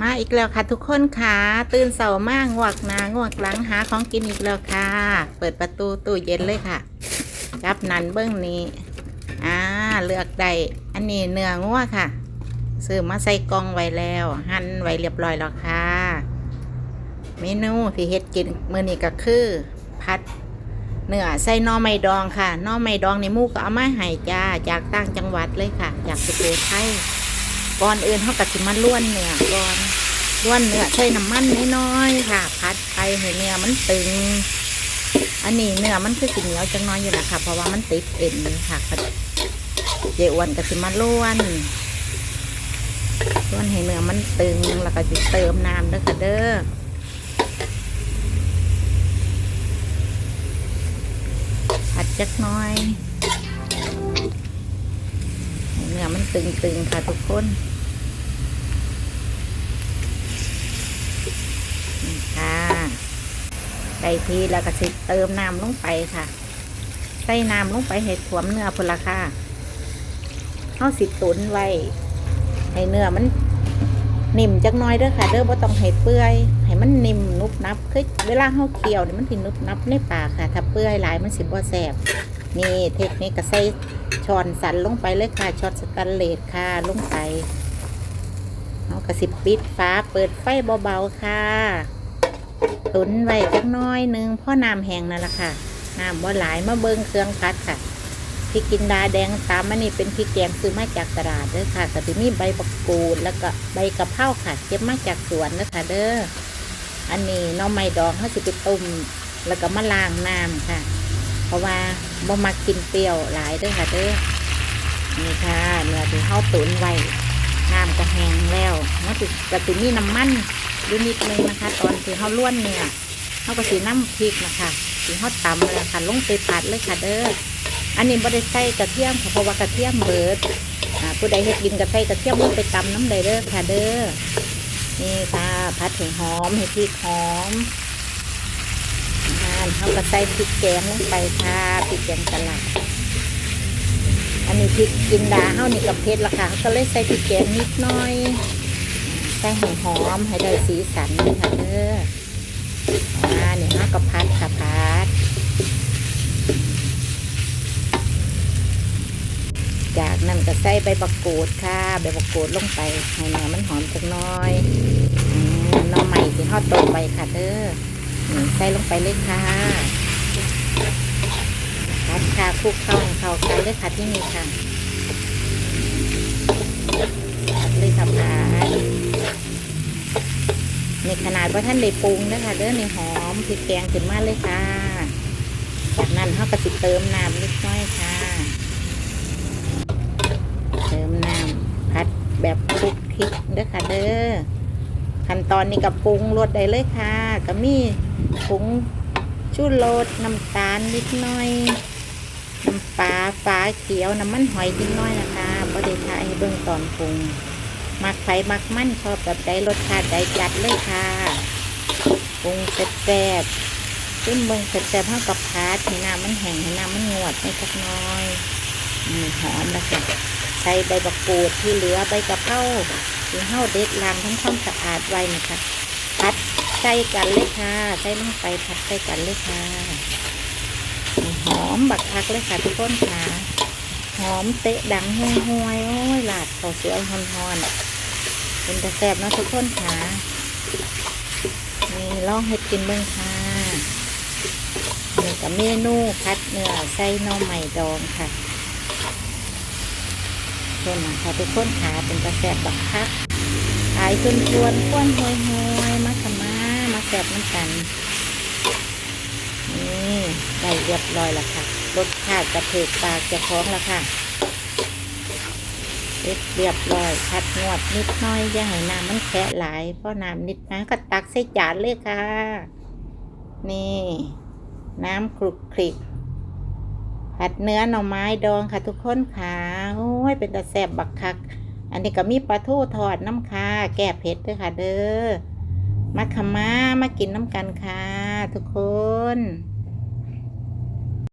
มาอีกแล้วค่ะทุกคนค่ะตื่นเสาร์มากงวกนางวกหลังหาของกินอีกแล้วค่ะ เปิดประตูตู้เย็นเลยค่ะจับนันเบื้องนี้อ่าเลือกได้อันนี้เนื้องัวค่ะซื้อมาใส่กล่องไว้แล้ว หั่นไว้เรียบร้อยแล้วค่ะ เมนูที่เฮ็ดกินมื้อนี้ก็คือพัดเนื้อใส่นอไม้ดองค่ะนอไม้ดองในมู่ก็เอามาให้จ้าจากต่างจังหวัดเลยค่ะ จากสุโขทัย ก่อนอื่นเขาก็สิมาล้วนเนื้อก่อนล้วนเนื้อใช้น้ำมันน้อยๆค่ะพัดไปให้เนื้อมันตึง อันนี้เนื้อมันคือสิเหนียวจังน้อยอยู่นะคะเพราะว่ามันติดเอ็นค่ะเจอ้วนก็สิมาล้วนล้วนให้เนื้อมันตึงแล้วก็จะเติมน้ำเด้อค่ะเด้อผัดจักน้อย นื้อมันตึงๆค่ะทุกคนค่ะไก่ทีแล้วก็สิเติมน้ำลงไปค่ะ ใส่น้ำลงไปให้ถ่วมเนื้อพลค่ะเอาสิตุนไว้ให้เนื้อมันนิ่มจักน้อยเด้อค่ะเด้อบ่ต้องให้เปื่อยให้มันนิ่มนุบนับคือเวลาเฮาเคี่ยวนี่มันสินุบนับในปากค่ะ ถ้าเปื่อยหลายมันสิบ่แซ่บ นี่เทคนิคก็ใส่ช้อนสันลงไปเลยค่ะช้อนสแตนเลสค่ะลงไปเฮาก็สิบปิดฝาเปิดไฟเบาๆค่ะ ตุนไว้จักน้อยหนึงพ่อน้ำแห้งนั่นแหละค่ะน้ำบ่หลายมาเบิ่งเครื่องพัดค่ะพริกกินดาแดงตามอันนี้เป็นพริกแกงซื้อมาจากตลาดเด้อค่ะก็จะมีใบบักกูดแล้วก็ใบกะเพราค่ะเก็บมาจากสวนเด้อค่ะ เด้ออันนี้น้องไม้ดองเขาสิไปต้มแล้วก็มาล้างน้ำค่ะ เพราะว่าบ่มักกินเปรี้ยวหลายด้อค่ะเด้อนี่ค่ะเนื้อที่เขาตุ๋นไว้น้ำก็แห้งแล้วมันสิก็สิมีน้ำมันอยู่นิดนึงนะคะ ตอนที่เขาล้วนเนื้อเขาก็สีน้ำพริกนะคะสีเขาตำเลยค่ะลงไปผัดเลยค่ะเด้ออันนี้บ่ได้ใส่กระเทียมค่ะเพราะว่ากระเทียมเบิดผู้ใดเฮ็ดกินกระใส่กระเทียมลงไปตำน้ำใดเด้อค่ะเด้อนี่ค่ะผัดให้หอมให้พริกหอม อ่าเขาก็ใส่พริกแกงลงไปค่ะพริกแกงตลาดอันนี้พริกกินดาเฮานี่กับเผ็ดละค่ะเขาก็เลยใส่พริกแกงนิดหน่อยใส่ให้หอมให้ได้สีสันค่ะเด้ออ่าเนี่ยฮะก็พัดค่ะพัดจากนั้นก็ใส่ใบบักกูดค่ะใบบักกูดลงไปให้เนื้อมันหอมจักหน้อยอน้องใหม่ที่ทอดต้มไปค่ะเด้อ ใส่ลงไปเลยค่ะพัดค่ะคลุกเข้าเข้ากันเลยค่ะที่นี่ค่ะเลยค่ะพัดนี่ขนาดว่าท่านได้ปรุงนะคะเด้อในหอมพริกแกงขึ้นมาเลยค่ะ จากนั้นเขาก็สิเติมน้ำนิดน้อยค่ะ เติมน้ำพัดแบบคลุกคลิกเด้อค่ะเด้อขั้นตอนนี้กับปรุงรสได้เลยค่ะก็มี ผงชูรสน้ำตาลนิดหน่อย น้ำปลาฟ้าเขียวน้ำมันหอยนิดหน่อยนะคะบ่ได้ทายให้เบิ่งตอนปรุงมักไฟมักมันชอบแบบใดรสชาติใดจัดเลยค่ะปรุงแซ่บๆขึ้นเบิ่งแซ่บๆเท่ากับพัดให้น้ำมันแห้งให้น้ำมันงวดไม่สักหน้อยหอมแล้วค่ะใส่ใบบักกูดที่เหลือใบกะเพราที่เฮาเด็ดล้างทำความสะอาดไว้นะคะพัด ใส่กันเลยค่ะ ใส่ลงไปพัดใส่กันเลยค่ะ หอมบักคักเลยค่ะทุกคนค่ะ หอมเตะดังห่วยห่วยโอ้ยหลาดเขาวสวยฮอนๆเป็นแต่แซบนะทุกคนค่ะนี่ลองเฮ็ดกินเบิ่งค่ะนี่กับเมนูพัดเนื้อใส่น่อไม้ดองค่ะเพื่อนนะคะทุกคนขาเป็นกระแสบบักคักขายชวนชวนควนหวยหวย แสบน้ำกันนี่ได้เรียบร้อยแล้วค่ะรสชาติกระเถิกปากจะคล้องแล้วค่ะเรียบเรียบร้อยคัดงวดนิดน้อยอย่าให้น้ำมันแคะหลายเพราะน้ำนิดนะก็ตักใส่จานเลยค่ะ นี่ น้ำคลุกคลิกผัดเนื้อหน่อไม้ดองค่ะทุกคนค่ะโอ้ยเป็นตาแซ่บบักคัก อันนี้ก็มีปลาทูทอดน้ำค่ะแก้เผ็ดด้วยค่ะเด้อ มาขมามากินน้ำกันค่ะ ทุกคน